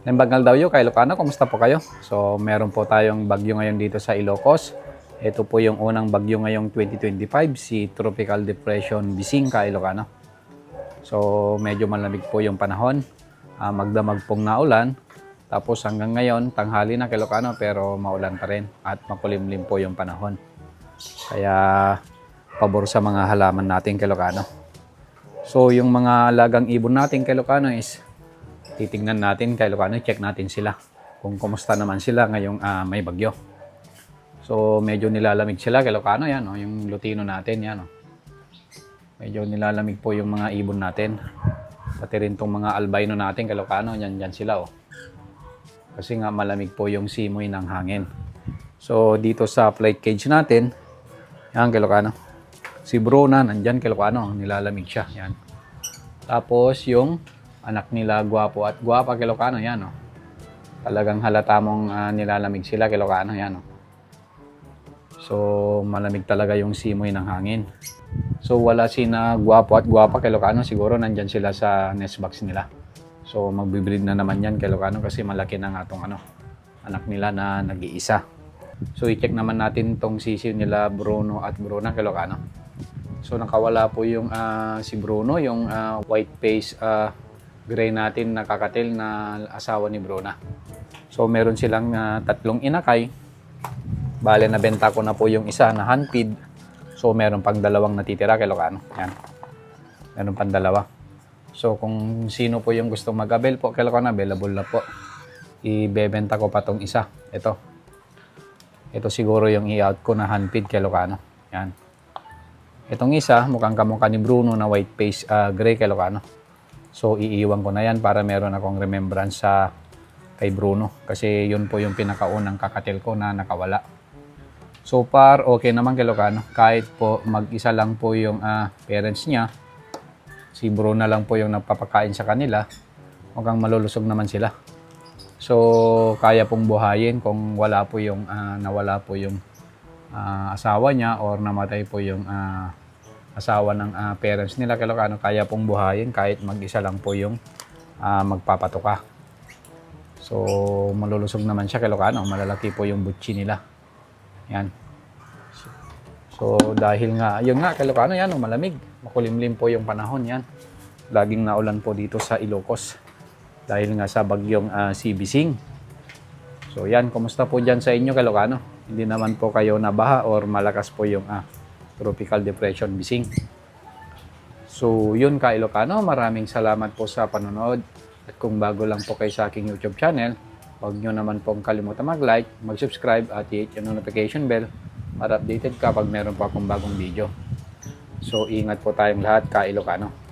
Lembagal daw yun, kay kumusta po kayo? So, meron po tayong bagyo ngayon dito sa Ilocos. Ito po yung unang bagyo ngayong 2025, si Tropical Depression Bising, kay Ilocano. So, medyo malamig po yung panahon. Ah, magdamag pong naulan. Tapos hanggang ngayon, tanghali na kay Ilocano, pero maulan pa rin. At makulimlim po yung panahon. Kaya, pabor sa mga halaman natin kay Ilocano. So, yung mga alagang ibon natin kay Ilocano is titingnan natin kay Lucano, check natin sila kung kumusta naman sila ngayong ah, may bagyo. So medyo nilalamig sila kay Lucano yan, oh, yung lutino natin yan. Oh. Medyo nilalamig po yung mga ibon natin. Pati rin tong mga albino natin kay Lucano, yan, yan sila. Oh. Kasi nga malamig po yung simoy ng hangin. So dito sa flight cage natin, yan kay Lucano. Si Bruna, nandyan kay Lucano, nilalamig siya. Yan. Tapos yung anak nila gwapo at gwapa kay yan oh. Talagang halata mong ah, nilalamig sila kay yan oh. So malamig talaga yung simoy ng hangin. So wala sina gwapo at gwapa kay siguro nandyan sila sa nest box nila. So magbibreed na naman yan kay kasi malaki na nga tong ano, anak nila na nag-iisa. So i-check naman natin tong sisiw nila Bruno at Bruna kay Lucano. So nakawala po yung ah, si Bruno, yung ah, white face ah, gray natin na kakatil na asawa ni Bruna. So meron silang ah, tatlong inakay. Bale na benta ko na po yung isa na handpid. So meron pang dalawang natitira kay Locano. Yan. Meron pang dalawa. So kung sino po yung gustong mag-avail po kay Locano, available na po. Ibebenta ko pa tong isa. Ito. Ito siguro yung i-out ko na handpid kay Locano. Yan. Itong isa, mukhang kamukha ni Bruno na white face ah, gray kay Locano. So, iiwan ko na yan para meron akong remembrance sa kay Bruno. Kasi yun po yung pinakaunang kakatil ko na nakawala. So far, okay naman kay Locano. Kahit po mag-isa lang po yung ah, parents niya, si Bruno lang po yung nagpapakain sa kanila, mukhang malulusog naman sila. So, kaya pong buhayin kung wala po yung, ah, nawala po yung ah, asawa niya or namatay po yung ah, asawa ng ah, parents nila kay Locano, kaya pong buhayin kahit mag-isa lang po yung ah, magpapatuka. So, malulusog naman siya kay Locano. Malalaki po yung butchi nila. Yan. So, dahil nga, yun nga, kay Locano, yan, oh, malamig. Makulimlim po yung panahon, yan. Laging naulan po dito sa Ilocos. Dahil nga sa bagyong uh, Sibising. So, yan, kumusta po dyan sa inyo, kay Locano? Hindi naman po kayo nabaha or malakas po yung ah, tropical depression bising. So, yun ka Ilocano, maraming salamat po sa panonood. At kung bago lang po kayo sa aking YouTube channel, huwag nyo naman pong kalimutan mag-like, mag-subscribe at i-hit yung notification bell para updated ka pag meron pa akong bagong video. So, ingat po tayong lahat ka Ilocano.